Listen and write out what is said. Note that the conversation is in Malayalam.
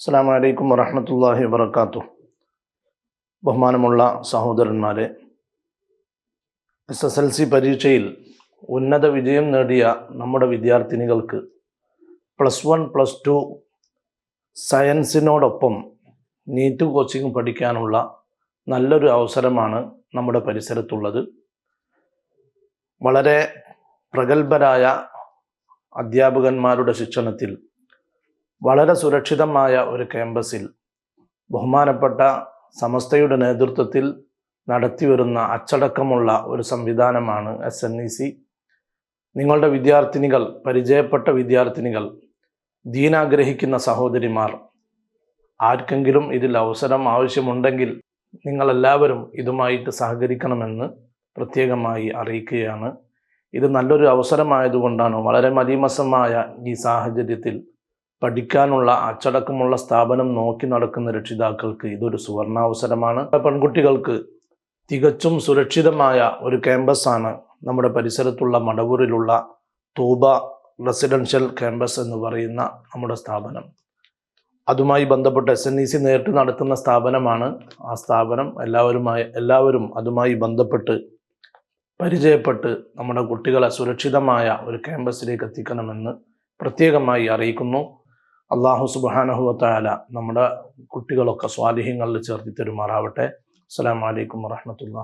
അസ്സാം വലൈക്കും വറഹമത്തല്ലാഹി വാത്തു ബഹുമാനമുള്ള സഹോദരന്മാരെ എസ് എസ് എൽ സി പരീക്ഷയിൽ ഉന്നത വിജയം നേടിയ നമ്മുടെ വിദ്യാർത്ഥിനികൾക്ക് പ്ലസ് വൺ പ്ലസ് ടു സയൻസിനോടൊപ്പം നീറ്റ് കോച്ചിങ് പഠിക്കാനുള്ള നല്ലൊരു അവസരമാണ് നമ്മുടെ പരിസരത്തുള്ളത്. വളരെ പ്രഗത്ഭരായ അധ്യാപകന്മാരുടെ ശിക്ഷണത്തിൽ വളരെ സുരക്ഷിതമായ ഒരു ക്യാമ്പസിൽ ബഹുമാനപ്പെട്ട സമസ്തയുടെ നേതൃത്വത്തിൽ നടത്തിവരുന്ന അച്ചടക്കമുള്ള ഒരു സംവിധാനമാണ് എസ് എൻ ഇ സി നിങ്ങളുടെ വിദ്യാർത്ഥിനികൾ പരിചയപ്പെട്ട വിദ്യാർത്ഥിനികൾ ദീനാഗ്രഹിക്കുന്ന സഹോദരിമാർ ആർക്കെങ്കിലും ഇതിൽ അവസരം ആവശ്യമുണ്ടെങ്കിൽ നിങ്ങളെല്ലാവരും ഇതുമായിട്ട് സഹകരിക്കണമെന്ന് പ്രത്യേകമായി അറിയിക്കുകയാണ്. ഇത് നല്ലൊരു അവസരമായതുകൊണ്ടാണ് വളരെ മലീമസമായ ഈ സാഹചര്യത്തിൽ പഠിക്കാനുള്ള അച്ചടക്കമുള്ള സ്ഥാപനം നോക്കി നടക്കുന്ന രക്ഷിതാക്കൾക്ക് ഇതൊരു സുവർണാവസരമാണ്. പെൺകുട്ടികൾക്ക് തികച്ചും സുരക്ഷിതമായ ഒരു ക്യാമ്പസാണ് നമ്മുടെ പരിസരത്തുള്ള മടവൂരിലുള്ള തൂബ റെസിഡൻഷ്യൽ ക്യാമ്പസ് എന്ന് പറയുന്ന നമ്മുടെ സ്ഥാപനം. അതുമായി ബന്ധപ്പെട്ട് എസ് എൻ ഇ സി നേരിട്ട് നടത്തുന്ന സ്ഥാപനമാണ് ആ സ്ഥാപനം. എല്ലാവരുമായി എല്ലാവരും അതുമായി ബന്ധപ്പെട്ട് പരിചയപ്പെട്ട് നമ്മുടെ കുട്ടികളെ സുരക്ഷിതമായ ഒരു ക്യാമ്പസിലേക്ക് എത്തിക്കണമെന്ന് പ്രത്യേകമായി അറിയിക്കുന്നു. അള്ളാഹു സുബാനഹുവത്തായാല നമ്മുടെ കുട്ടികളൊക്കെ സ്വാധീനങ്ങളിൽ ചേർത്തി തരുമാറാവട്ടെ. അസ്സാം വലൈക്കും വാഹമത്തുള്ള